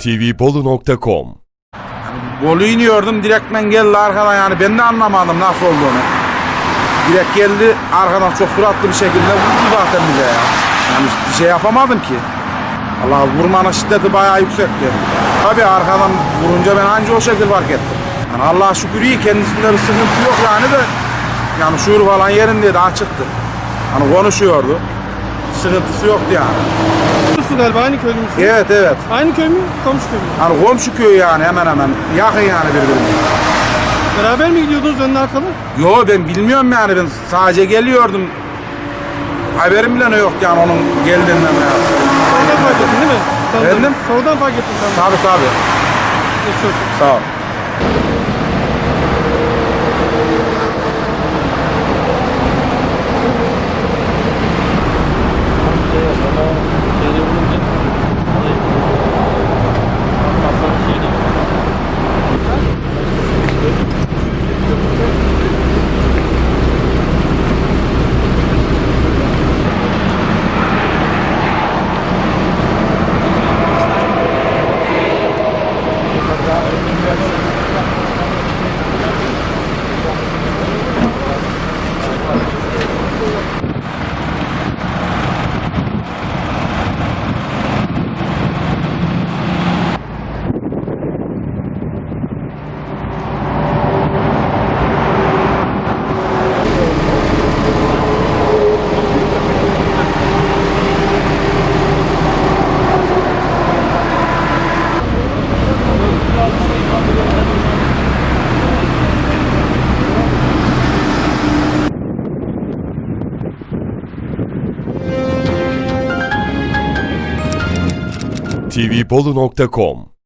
tvbolu.com Golü iniyordum direktmen geldi arkadan yani ben de anlamadım nasıl olduğunu. Direkt geldi arkadan çok suratlı bir şekilde vurdu zaten bize ya. Yani bir şey yapamadım ki. Allah vurmanın şiddeti bayağı yüksekti. Tabii arkadan vurunca ben anca o şekilde fark ettim. Yani Allah'a şükür iyi kendisinde bir sıkıntı yok yani de yani şuur falan yerindeydi açıktı. Hani konuşuyordu. Sıkıntısı yoktu yani. Galiba aynı köylü müsün? Evet evet. Aynı köy mü? Komşu köy mü? Hani komşu köyü yani hemen hemen. Yakın yani birbirine. Beraber mi gidiyordunuz önüne arkalı? Yo ben bilmiyorum yani ben sadece geliyordum. Haberim bile yok yani onun geldiğinden ya. Sonradan fark ettin değil mi? Tanıdım. Efendim? Sonradan fark ettin sen. Tabii tabii. Geçmiş olsun. Sağ ol. tvbolu.com